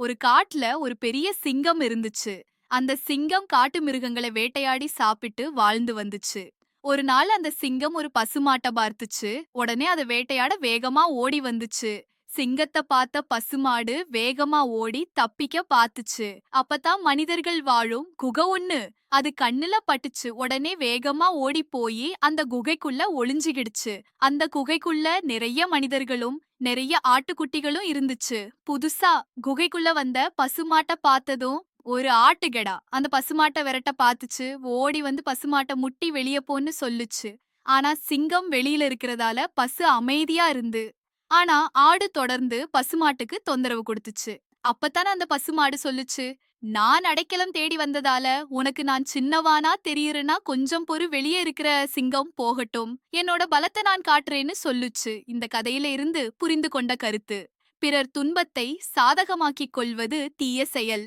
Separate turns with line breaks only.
ஒரு காட்டுல ஒரு பெரிய சிங்கம் இருந்துச்சு. அந்த சிங்கம் காட்டு மிருகங்களை வேட்டையாடி சாப்பிட்டு வாழ்ந்து வந்துச்சு. ஒரு நாள் அந்த சிங்கம் ஒரு பசுமாட்டை பார்த்துச்சு. உடனே அதை வேட்டையாட வேகமா ஓடி வந்துச்சு. சிங்கத்தை பார்த்த பசுமாடு வேகமா ஓடி தப்பிக்க பாத்துச்சு அப்பதான் மனிதர்கள் வாழும் குகை ஒண்ணு. அது கண்ணுல பட்டுச்சு. உடனே வேகமா ஓடி போய் அந்த குகைக்குள்ள ஒளிஞ்சுகிடுச்சு. அந்த குகைக்குள்ள நிறைய மனிதர்களும் நிறைய ஆட்டுக்குட்டிகளும் இருந்துச்சு. புதுசா குகைக்குள்ள வந்த பசுமாட்டை பார்த்ததும் ஒரு ஆட்டுகடா. அந்த பசுமாட்டை விரட்ட பாத்துச்சு ஓடி வந்து பசுமாட்டை முட்டி வெளியே போன்னு சொல்லுச்சு. ஆனா சிங்கம் வெளியில இருக்கிறதால பசு அமைதியா இருந்து ஆனா ஆடு தொடர்ந்து பசுமாட்டுக்கு தொந்தரவு கொடுத்துச்சு. அப்பத்தானே அந்த பசுமாடு சொல்லுச்சு நான் அடைக்கலம் தேடி வந்ததால உனக்கு நான் சின்னவானா தெரியறனா கொஞ்சம் பொறு வெளியே இருக்கிற சிங்கம் போகட்டும். என்னோட பலத்தை நான் காட்டுறேன்னு சொல்லுச்சு. இந்த கதையில இருந்து புரிந்து கொண்ட கருத்து. பிறர் துன்பத்தை சாதகமாக்கிக் கொள்வது தீய செயல்.